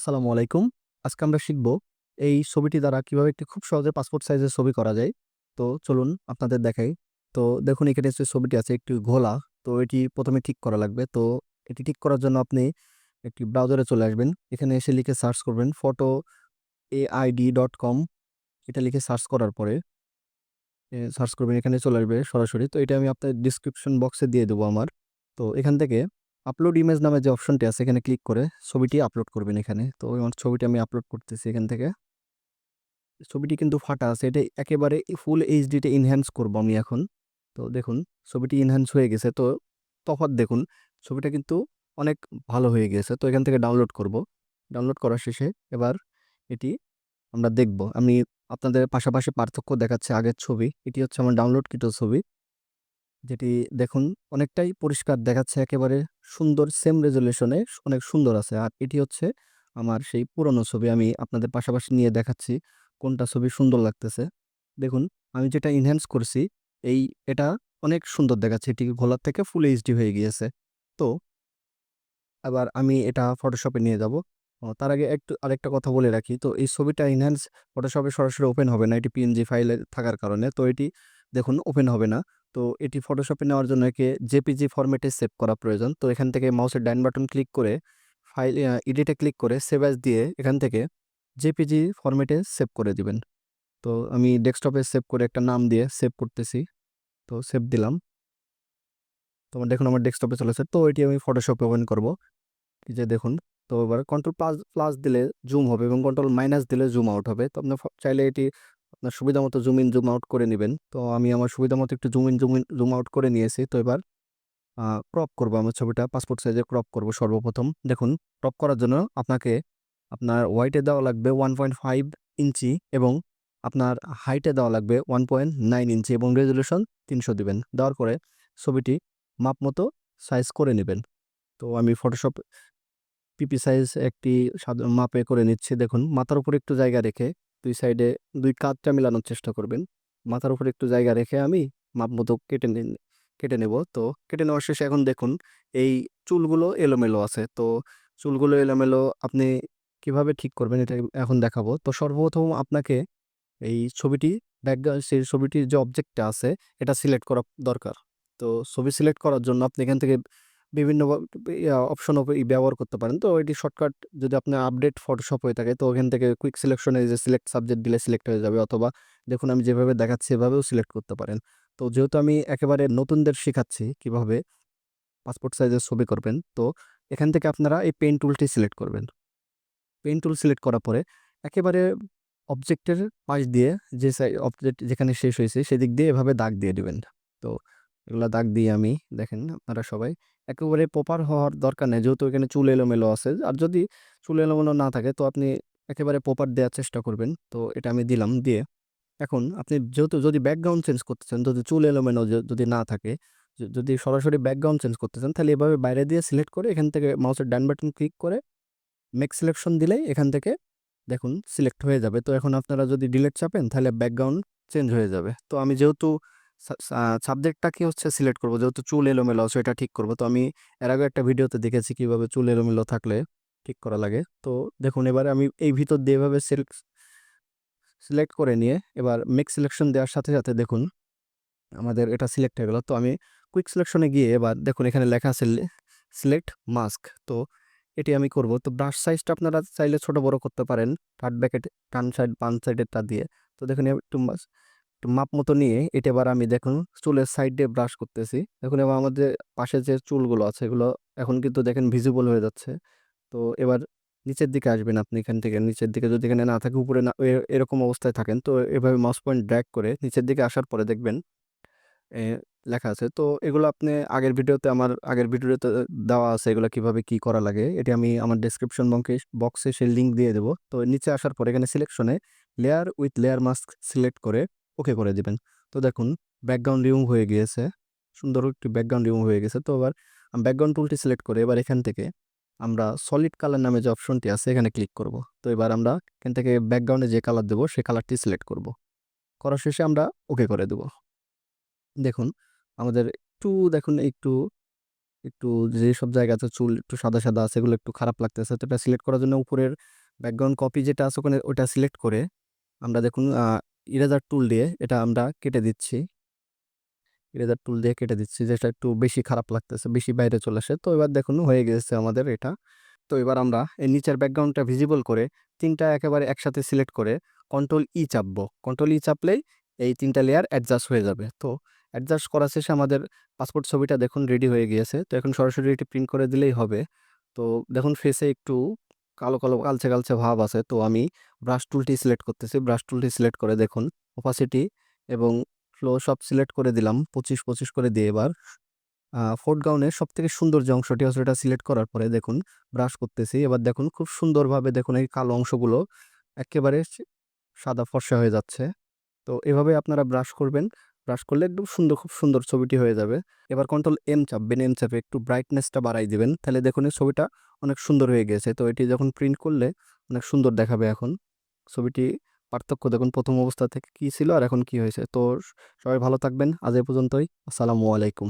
আসসালামু আলাইকুম। আজকে আমরা শিখব এই ছবিটি দ্বারা কীভাবে একটি খুব সহজে পাসপোর্ট সাইজের ছবি করা যায়। তো চলুন আপনাদের দেখাই। তো দেখুন এখানে যে ছবিটি আছে একটি ঘোলা। তো এটি প্রথমে ঠিক করা লাগবে। তো এটি ঠিক করার জন্য আপনি একটি ব্রাউজারে চলে আসবেন। এখানে এসে লিখে সার্চ করবেন ফটো এআইডি ডট কম এটা লিখে সার্চ করার পরে সার্চ করবেন, এখানে চলে আসবে সরাসরি। তো এটা আমি আপনার ডিসক্রিপশন বক্সে দিয়ে দেবো আমার। তো এখান থেকে আপলোড ইমেজ নামে যে অপশনটি আছে, এখানে ক্লিক করে ছবিটি আপলোড করবেন এখানে। তো আমার ছবিটি আমি আপলোড করতেছি এখান থেকে। ছবিটি কিন্তু ফাটা আছে। এটা একেবারে ফুল এইচডিতে এনহ্যান্স করব আমি এখন। তো দেখুন, ছবিটি এনহ্যান্স হয়ে গেছে। তো তফাৎ দেখুন, ছবিটা কিন্তু অনেক ভালো হয়ে গিয়েছে। তো এখান থেকে ডাউনলোড করব। ডাউনলোড করা শেষে এবার এটি আমরা দেখব। আমি আপনাদের পাশাপাশি পার্থক্য দেখাচ্ছি আগের ছবি। এটি হচ্ছে আমার ডাউনলোডকৃত ছবি। যেটি দেখুন অনেকটাই পরিষ্কার দেখাচ্ছে একেবারে সুন্দর সেম রেজোলিউশনে অনেক সুন্দর আছে। আর এটি হচ্ছে আমার সেই পুরনো ছবি। আমি আপনাদের পাশাপাশি নিয়ে দেখাচ্ছি, কোনটা ছবি সুন্দর লাগতেছে। দেখুন, আমি যেটা এনহ্যান্স করছি, এই এটা অনেক সুন্দর দেখাচ্ছে। এটি ঘোলার থেকে ফুল এইচডি হয়ে গিয়েছে। তো আবার আমি এটা ফটোশপে নিয়ে যাব। তার আগে একটু আরেকটা কথা বলে রাখি। তো এই ছবিটা এনহ্যান্স ফটোশপে সরাসরি ওপেন হবে না। এটি পিএনজি ফাইলে থাকার কারণে। তো এটি দেখুন ওপেন হবে না। তো এটি ফটোশপে নেওয়ার জন্য একে জেপিজি ফরম্যাটে সেভ করা প্রয়োজন। তো এখান থেকে মাউসের ডান বাটন ক্লিক করে ফাইল এডিটে ক্লিক করে সেভ অ্যাজ দিয়ে এখান থেকে জেপিজি ফরম্যাটে সেভ করে দিবেন। তো আমি ডেস্কটপে সেভ করে একটা নাম দিয়ে সেভ করতেছি। তো সেভ দিলাম। তো দেখুন আমার ডেস্কটপে চলে এসেছে। তো এটি আমি ফটোশপে ওপেন করব। এই যে দেখুন। তো এবার কন্ট্রোল প্লাস প্লাস দিলে জুম হবে এবং কন্ট্রোল মাইনাস দিলে জুম আউট হবে। তো আপনি চাইলে এটি আপনার সুবিধামতো জুম ইন জুম আউট করে নেবেন তো আমি আমার সুবিধামতো একটু zoom in zoom in zoom out করে নিয়েছি। তো এবার ক্রপ করব আমার ছবিটা পাসপোর্ট সাইজে ক্রপ করব সর্বপ্রথম। দেখুন ক্রপ করার জন্য আপনাকে আপনার ওয়াইডে দেওয়া লাগবে 1.5 ইঞ্চি এবং আপনার হাইটে দেওয়া লাগবে 1.9 ইঞ্চি এবং রেজোলিউশন ৩০০ দিবেন। দেওয়ার পরে ছবিটি মাপ মতো সাইজ করে নেবেন তো আমি ফটোশপ পিপি সাইজ একটি মাপে করে নিচ্ছি। দেখুন, মাথার উপরে একটু জায়গা রেখে ২ সাইডে দুই কাতটা মেলানোর চেষ্টা করবেন। মাথার উপরে একটু জায়গা রেখে আমি মাপ মতো কেটে নিন, কেটে নেব। তো কেটে নেওয়ার শেষে এখন দেখুন, এই চুলগুলো এলোমেলো আছে। তো চুলগুলো এলোমেলো আপনি কীভাবে ঠিক করবেন এটা এখন দেখাবো। তো সর্বপ্রথম আপনাকে এই ছবিটি ব্যাকগ্রাউন্ড সেই ছবিটির যে অবজেক্টটা আছে, এটা সিলেক্ট করা দরকার। তো ছবি সিলেক্ট করার জন্য আপনি এখান থেকে বিভিন্ন অপশন ব্যবহার করতে পারেন। তো এটি শর্টকাট যদি আপনার আপডেট ফটোশপ হয়ে থাকে, তো ওখান থেকে কুইক সিলেকশনে যে সিলেক্ট সাবজেক্ট দিলে সিলেক্ট হয়ে যাবে অথবা দেখুন আমি যেভাবে দেখাচ্ছি এভাবেও সিলেক্ট করতে পারেন। তো যেহেতু আমি একেবারে নতুনদের শেখাচ্ছি কীভাবে পাসপোর্ট সাইজের ছবি করবেন। তো এখান থেকে আপনারা এই পেন টুলটি সিলেক্ট করবেন। পেন টুল সিলেক্ট করার পরে একেবারে অবজেক্টের পাশ দিয়ে যে অবজেক্ট যেখানে শেষ হয়েছে সেদিক দিয়ে এভাবে দাগ দিয়ে দিবেন। তো এগুলো দাগ দিয়ে আমি দেখেন আপনারা সবাই একেবারে প্রপার হওয়ার দরকার নেই। যেহেতু এখানে চুল এলোমেলো আছে। আর যদি চুল এলোমেলো না থাকে, তো আপনি একেবারে প্রপার দেওয়ার চেষ্টা করবেন। তো এটা আমি দিলাম দিয়ে এখন আপনি যেহেতু যদি ব্যাকগ্রাউন্ড চেঞ্জ করতেছেন, যদি চুল এলোমেলো যদি না থাকে যদি সরাসরি ব্যাকগ্রাউন্ড চেঞ্জ করতে চান তাহলে এভাবে বাইরে দিয়ে সিলেক্ট করে এখান থেকে মাউসের ডান বাটন ক্লিক করে মেক সিলেকশন দিলেই এখান থেকে দেখুন সিলেক্ট হয়ে যাবে। তো এখন আপনারা যদি ডিলেট চাপেন, তাহলে ব্যাকগ্রাউন্ড চেঞ্জ হয়ে যাবে। তো আমি যেহেতু সাবজেক্টটাকে হচ্ছে সিলেক্ট করব যেহেতু চুল এলোমেলো আছে এটা ঠিক করব। তো আমি এর আগেও একটা ভিডিওতে দেখেছি কীভাবে চুল এলোমেলো থাকলে ঠিক করা লাগে। তো দেখুন এবারে আমি এই ভিতর দিয়ে এভাবে সিলেক্ট করে নিয়ে এবার মেক সিলেকশন দেওয়ার সাথে, সাথে দেখুন আমাদের এটা সিলেক্ট হয়ে গেল। তো আমি কুইক সিলেকশন গিয়ে এবার দেখুন এখানে লেখা আছে সিলেক্ট মাস্ক। তো এটি আমি করব। তো ব্রাশ সাইজটা আপনারা চাইলে ছোট বড় করতে পারেন। কাট ব্যাকেট ডান সাইড বাম সাইডেরটা দিয়ে। তো দেখুন একটু মাপ মতো নিয়ে এটা এবার আমি দেখুন চুলের সাইড দিয়ে ব্রাশ করতেছি। দেখুন এবার আমাদের পাশে যে চুলগুলো আছে, এগুলো এখন কিন্তু দেখেন ভিজিবল হয়ে যাচ্ছে। তো এবার নিচের দিকে আসবেন আপনি এখান থেকে নিচের দিকে যদি এখানে না থাকে, উপরে না এরকম অবস্থায় থাকেন, তো এভাবে মাউস পয়েন্ট ড্র্যাগ করে নিচের দিকে আসার পরে দেখবেন লেখা আছে। তো এগুলো আপনি আগের ভিডিওতে আমার, আগের ভিডিওতে দেওয়া আছে এগুলো কীভাবে কি করা লাগে। এটি আমি আমার ডেসক্রিপশন বঙ্কে বক্সে সেই লিঙ্ক দিয়ে দেব। তো নিচে আসার পরে এখানে সিলেকশনে layer with layer mask select করে ওকে করে দিবেন। তো দেখুন ব্যাকগ্রাউন্ড রিমুভ হয়ে গিয়েছে। সুন্দর একটি ব্যাকগ্রাউন্ড রিমুভ হয়ে গেছে। তো এবার ব্যাকগ্রাউন্ড টুলটি সিলেক্ট করে এবার এখান থেকে আমরা সলিড কালার নামে যে অপশনটি আছে, এখানে ক্লিক করব। তো এবার আমরা এখান থেকে ব্যাকগ্রাউন্ডে যে কালার দেবো সেই কালারটি সিলেক্ট করব। করার শেষে আমরা ওকে করে দেব। দেখুন, আমাদের একটু, দেখুন, একটু একটু যেসব আছে, চুল একটু সাদা সাদা আছে, এগুলো একটু খারাপ লাগতেছে তো এটা সিলেক্ট করার জন্য উপরের ব্যাকগ্রাউন্ড কপি যেটা আছে, ওখানে ওটা সিলেক্ট করে আমরা দেখুন ইরেজার টুল দিয়ে এটা আমরা কেটে দিচ্ছি। ইরেজার টুল দিয়ে কেটে দিচ্ছি, যেটা একটু বেশি খারাপ লাগতেছে, বেশি বাইরে চলে আসে। তো এবার দেখুন, হয়ে গেছে আমাদের এটা। তো এবার আমরা এই নিচের ব্যাকগ্রাউন্ডটা ভিজিবল করে তিনটা একেবারে একসাথে সিলেক্ট করে কন্ট্রোল ই চাপবো। কন্ট্রোল ই চাপলেই এই তিনটা লেয়ার অ্যাডজাস্ট হয়ে যাবে। তো অ্যাডজাস্ট করা শেষে আমাদের পাসপোর্ট ছবিটা দেখুন রেডি হয়ে গিয়েছে। তো এখন সরাসরি এটি প্রিন্ট করে দিলেই হবে। তো দেখুন ফেসে একটু কালো কালো, কালচে কালচে ভাব আছে। তো আমি ব্রাশ টুলটি সিলেক্ট করতেছি। ব্রাশ টুলটি সিলেক্ট করে দেখুন ওপাসিটি এবং ফ্লো সব সিলেক্ট করে দিলাম। পঁচিশ পঁচিশ করে দিয়ে এবার ফোর্টগ্রাউন্ডের সব থেকে সুন্দর যে অংশটি আছে সেটা সিলেক্ট করার পরে দেখুন ব্রাশ করতেছি। এবার দেখুন, খুব সুন্দরভাবে দেখুন এই কালো অংশগুলো একেবারে সাদা ফর্সা হয়ে যাচ্ছে। তো এভাবে আপনারা ব্রাশ করবেন। ব্রাশ করলে একদম সুন্দর, খুব সুন্দর ছবিটি হয়ে যাবে। এবার কন্ট্রোল এম চাপবেন। এম চাপে একটু ব্রাইটনেসটা বাড়াই দিবেন। তাহলে দেখুন এই ছবিটা অনেক সুন্দর হয়ে গেছে। তো এটি যখন প্রিন্ট করলে অনেক সুন্দর দেখাবে এখন। ছবিটি পার্থক্য দেখুন প্রথম অবস্থা থেকে কী ছিল আর এখন কি হয়েছে। তো সবাই ভালো থাকবেন। আজ এ পর্যন্তই। আসসালামু আলাইকুম।